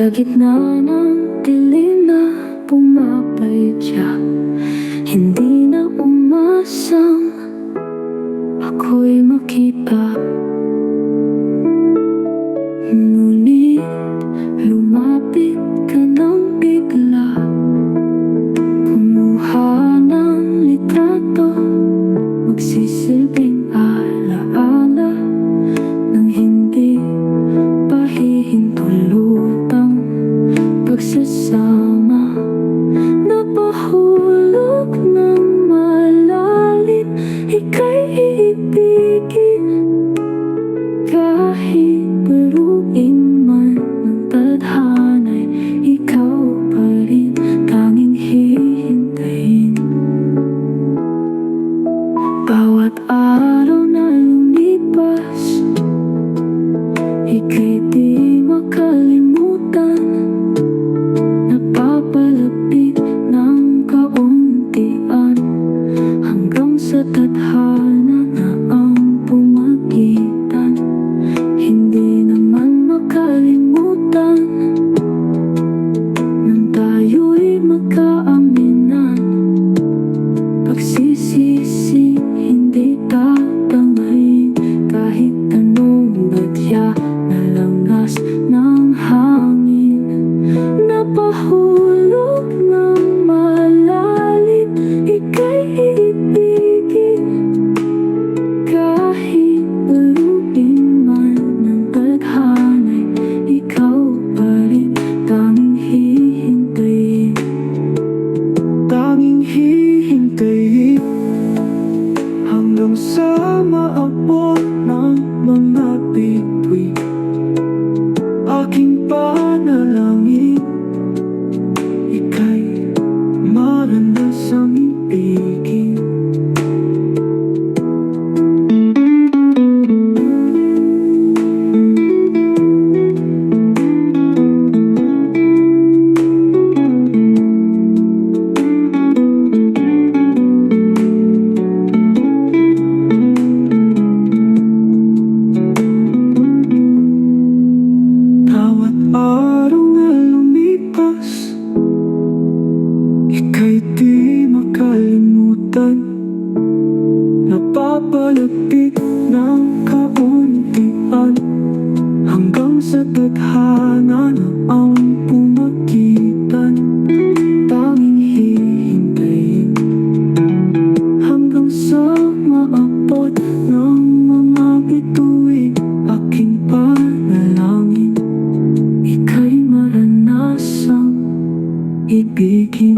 Sa gitna ng dilim na pumapadya Hindi na umasang ako'y makita Bawat araw na lumipas Ika'y di makalimutan. Napapalapit ng kauntian sa Napapalapit ng kauntian Hanggang sa tadhana na ang pumagitan Tanging hihintayin Hanggang sa maabot ng mga bituin. Aking panalangin Ika'y maranasang ibigin